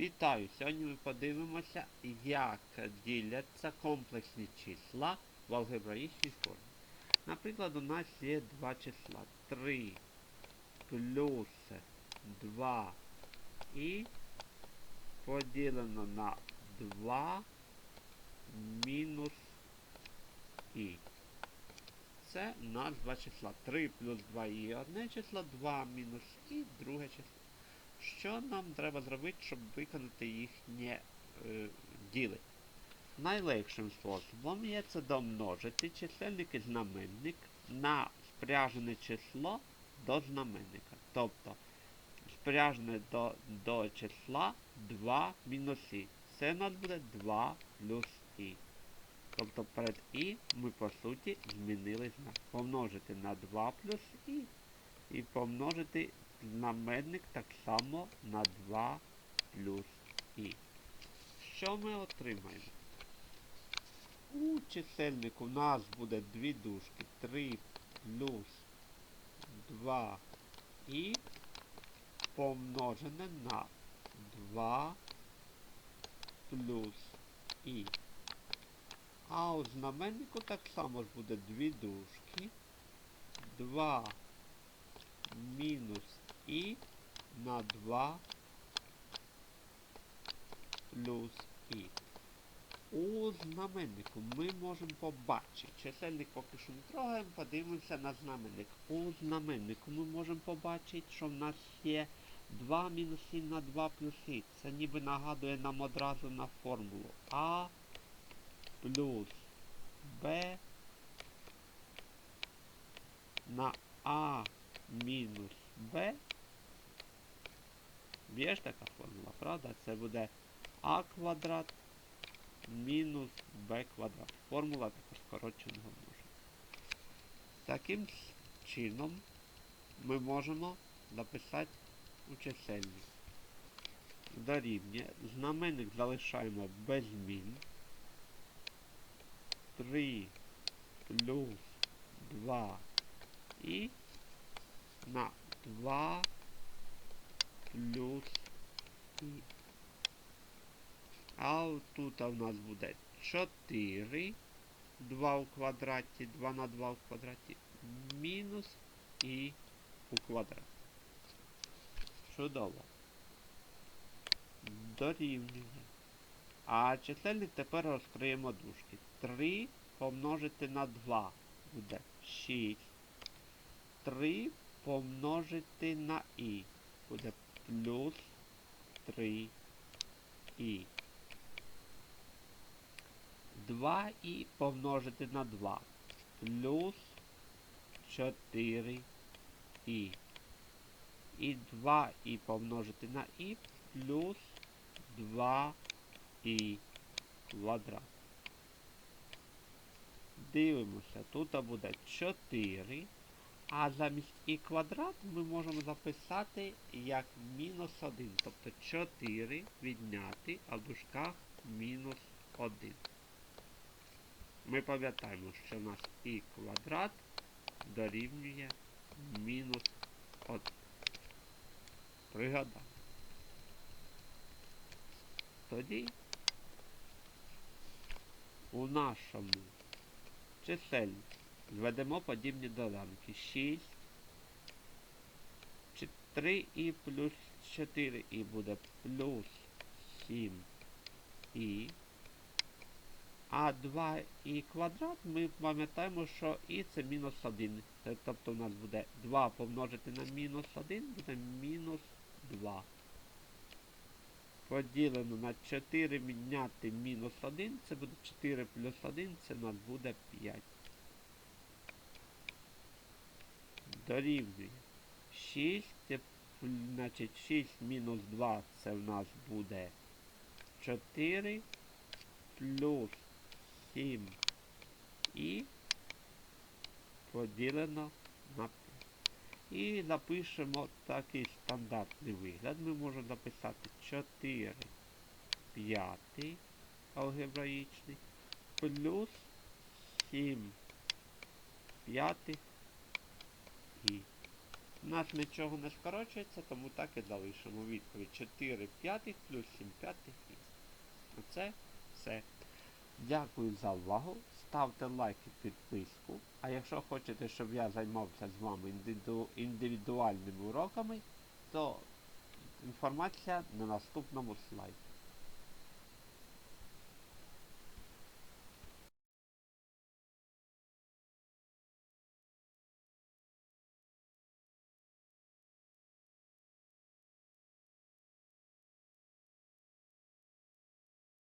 Вітаю! Сьогодні ми подивимося, як діляться комплексні числа в алгебраїчній формі. Наприклад, у нас є два числа 3 плюс 2 і поділено на 2 мінус і. Це у нас два числа. 3 плюс 2 і одне число, 2 мінус і друге число. Що нам треба зробити, щоб виконати їхнє е, ділення? Найлегшим способом є це домножити чисельник і знаменник на спряжене число до знаменника. Тобто спряжене до, до числа 2 мінус і. Це у нас буде 2 плюс і. Тобто перед і ми по суті змінили знак. Помножити на 2 плюс і. І помножити знаменник так само на 2 плюс і. Що ми отримаємо? У чисельнику у нас буде дві дужки 3 плюс 2 і помножене на 2 плюс і. А у знаменнику так само ж буде дві дужки 2 мінус і на 2 плюс і. У знаменнику ми можемо побачити. Чисельник поки що не трогаємо, подивимося на знаменник. У знаменнику ми можемо побачити, що в нас є 2 мінус і на 2 плюс і. Це ніби нагадує нам одразу на формулу А плюс Б на А мінус b. Є ж така формула, правда? Це буде а квадрат мінус b квадрат. Формула також скороченого множення. Таким чином ми можемо написати у чисельник. Дорівнює. Знаменник залишаємо без змін. 3 плюс 2 і на 2 плюс і. А тут у нас буде 4. 2 у квадраті, 2 на 2 у квадраті, мінус і у квадраті. Чудово. Дорівнює. А чисельник тепер розкриємо дужки. 3 помножити на 2 буде 6. 3 помножити на і. Буде плюс 3 і. 2 і помножити на 2. Плюс 4 і. І 2 і помножити на і плюс 2 і квадрат. Дивимося, тут буде 4. А замість і квадрат ми можемо записати як мінус 1. Тобто 4 відняти, а в дужках мінус 1. Ми пам'ятаємо, що у нас і квадрат дорівнює мінус 1. Пригадав. Тоді у нашому чисельнику Зведемо подібні доданки. 6. 3 і плюс 4 і буде плюс 7 і. А 2 і квадрат ми пам'ятаємо, що і це мінус 1. Тобто у нас буде 2 помножити на мінус 1, буде мінус 2. Поділено на 4 міняти мінус 1, це буде 4 плюс 1, це у нас буде 5. Дорівнює 6, значить 6 мінус 2 це в нас буде 4 плюс 7 і поділено на 5. І запишемо такий стандартний вигляд. Ми можемо записати 4 п'ятий алгебраїчний плюс 7 п'ятих і У нас нічого не скорочується, тому так і залишимо відповідь 4 п'ятих плюс 7 п'ятих. Оце все. Дякую за увагу. Ставте лайк і підписку. А якщо хочете, щоб я займався з вами індивіду- індивідуальними уроками, то інформація на наступному слайді.